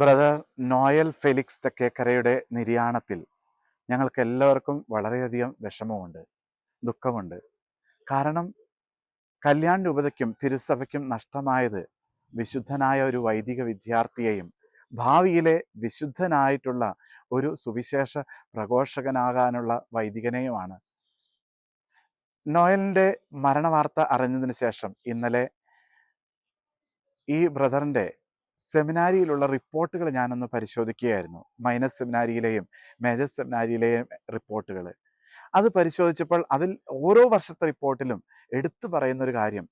Brother Noel Felix തെക്കേക്കരയുടെ നിര്യാണത്തിൽ ഞങ്ങൾക്ക് എല്ലാവർക്കും വളരെയധികം വിഷമമുണ്ട് ദുഃഖമുണ്ട്. കാരണം കല്യാൺ രൂപതയ്ക്കും തിരുസഭയ്ക്കും നഷ്ടമായത് വിശുദ്ധനായ ഒരു വൈദിക വിദ്യാർത്ഥിയെയും ഭാവിയിലെ വിശുദ്ധനായിട്ടുള്ള ഒരു സുവിശേഷ പ്രഘോഷകനാകാനുള്ള വൈദികനെയുമാണ്. നോയലിന്റെ മരണവാർത്ത അറിഞ്ഞതിന് ശേഷം ഇന്നലെ ഈ ബ്രദറിന്റെ സെമിനാരിയിലുള്ള റിപ്പോർട്ടുകൾ ഞാനൊന്ന് പരിശോധിക്കുകയായിരുന്നു. മൈനസ് സെമിനാരിയിലെയും മേജർ സെമിനാരിയിലെയും റിപ്പോർട്ടുകൾ അത് പരിശോധിച്ചപ്പോൾ അതിൽ ഓരോ വർഷത്തെ റിപ്പോർട്ടിലും എടുത്തു പറയുന്ന ഒരു കാര്യം.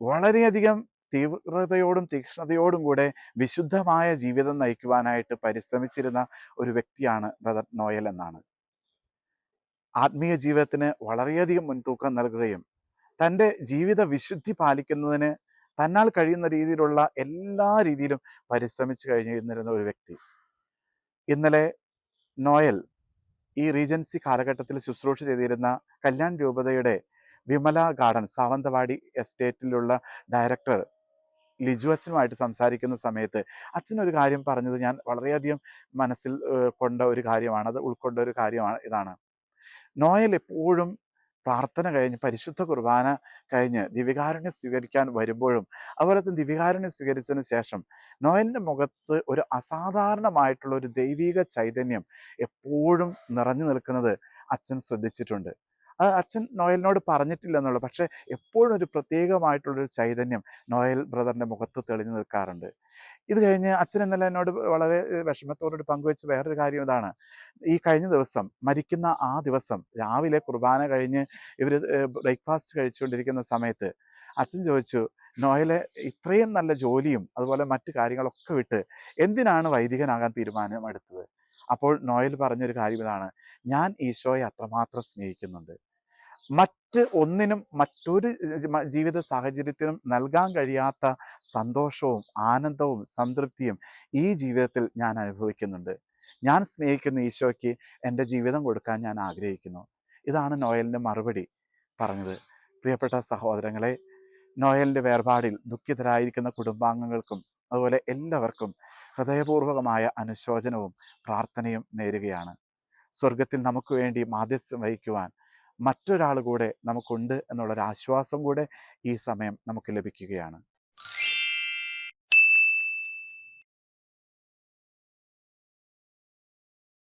വളരെയധികം തീവ്രതയോടും തീക്ഷ്ണതയോടും കൂടെ വിശുദ്ധമായ ജീവിതം നയിക്കുവാനായിട്ട് പരിശ്രമിച്ചിരുന്ന ഒരു വ്യക്തിയാണ് ബ്രദർ നോയൽ എന്നാണ്. ആത്മീയ ജീവിതത്തിന് വളരെയധികം മുൻതൂക്കം നൽകുകയും തന്റെ ജീവിത വിശുദ്ധി പാലിക്കുന്നതിന് തന്നാൽ കഴിയുന്ന രീതിയിലുള്ള എല്ലാ രീതിയിലും പരിശ്രമിച്ചു കഴിഞ്ഞിരുന്നിരുന്ന ഒരു വ്യക്തി. ഇന്നലെ നോയൽ ഈ റീജൻസി കാലഘട്ടത്തിൽ ശുശ്രൂഷ ചെയ്തിരുന്ന കല്യാൺ രൂപതയുടെ വിമല ഗാർഡൻ സാവന്തവാടി എസ്റ്റേറ്റിലുള്ള ഡയറക്ടർ ലിജു അച്ഛനുമായിട്ട് സംസാരിക്കുന്ന സമയത്ത് അച്ഛൻ ഒരു കാര്യം പറഞ്ഞത് ഞാൻ വളരെയധികം മനസ്സിൽ കൊണ്ട ഒരു കാര്യമാണ്. അത് ഉൾക്കൊണ്ട ഒരു കാര്യമാണ് ഇതാണ്. നോയൽ എപ്പോഴും പ്രാർത്ഥന കഴിഞ്ഞ് പരിശുദ്ധ കുർബാന കഴിഞ്ഞ് ദിവ്യകാരുണ്യം സ്വീകരിക്കാൻ വരുമ്പോഴും അതുപോലെ തന്നെ ദിവ്യകാരുണ്യം സ്വീകരിച്ചതിന് ശേഷം നോയലിന്റെ മുഖത്ത് ഒരു അസാധാരണമായിട്ടുള്ള ഒരു ദൈവിക ചൈതന്യം എപ്പോഴും നിറഞ്ഞു നിൽക്കുന്നത് അച്ഛൻ ശ്രദ്ധിച്ചിട്ടുണ്ട്. അത് അച്ഛൻ നോയലിനോട് പറഞ്ഞിട്ടില്ല എന്നുള്ളൂ പക്ഷെ എപ്പോഴും ഒരു പ്രത്യേകമായിട്ടുള്ളൊരു ചൈതന്യം നോയൽ ബ്രദറിന്റെ മുഖത്ത് തെളിഞ്ഞു നിൽക്കാറുണ്ട്. ഇത് കഴിഞ്ഞ് അച്ഛൻ ഇന്നലെ എന്നോട് വളരെ വിഷമത്തോടുകൂടി പങ്കുവെച്ച് വേറൊരു കാര്യം ഇതാണ്. ഈ കഴിഞ്ഞ ദിവസം മരിക്കുന്ന ആ ദിവസം രാവിലെ കുർബാന കഴിഞ്ഞ് ഇവർ ബ്രേക്ക്ഫാസ്റ്റ് കഴിച്ചുകൊണ്ടിരിക്കുന്ന സമയത്ത് അച്ഛൻ ചോദിച്ചു നോയലെ ഇത്രയും നല്ല ജോലിയും അതുപോലെ മറ്റു കാര്യങ്ങളൊക്കെ വിട്ട് എന്തിനാണ് വൈദികനാകാൻ തീരുമാനമെടുത്തത്? അപ്പോൾ നോയൽ പറഞ്ഞൊരു കാര്യം ഇതാണ് ഞാൻ ഈശോയെ അത്രമാത്രം സ്നേഹിക്കുന്നുണ്ട്. മറ്റ് ഒന്നിനും മറ്റൊരു ജീവിത സാഹചര്യത്തിനും നൽകാൻ കഴിയാത്ത സന്തോഷവും ആനന്ദവും സംതൃപ്തിയും ഈ ജീവിതത്തിൽ ഞാൻ അനുഭവിക്കുന്നുണ്ട്. ഞാൻ സ്നേഹിക്കുന്ന ഈശോയ്ക്ക് എന്റെ ജീവിതം കൊടുക്കാൻ ഞാൻ ആഗ്രഹിക്കുന്നു. ഇതാണ് നോയലിന്റെ മറുപടി പറഞ്ഞത്. പ്രിയപ്പെട്ട സഹോദരങ്ങളെ നോയലിന്റെ വേർപാടിൽ ദുഃഖിതരായിരിക്കുന്ന കുടുംബാംഗങ്ങൾക്കും അതുപോലെ എല്ലാവർക്കും ഹൃദയപൂർവകമായ അനുശോചനവും പ്രാർത്ഥനയും നേരുകയാണ്. സ്വർഗത്തിൽ നമുക്ക് വേണ്ടി മാധ്യസ്ഥം വഹിക്കുവാൻ മറ്റൊരാൾ കൂടെ നമുക്കുണ്ട് എന്നുള്ളൊരു ആശ്വാസം കൂടെ ഈ സമയം നമുക്ക് ലഭിക്കുകയാണ്.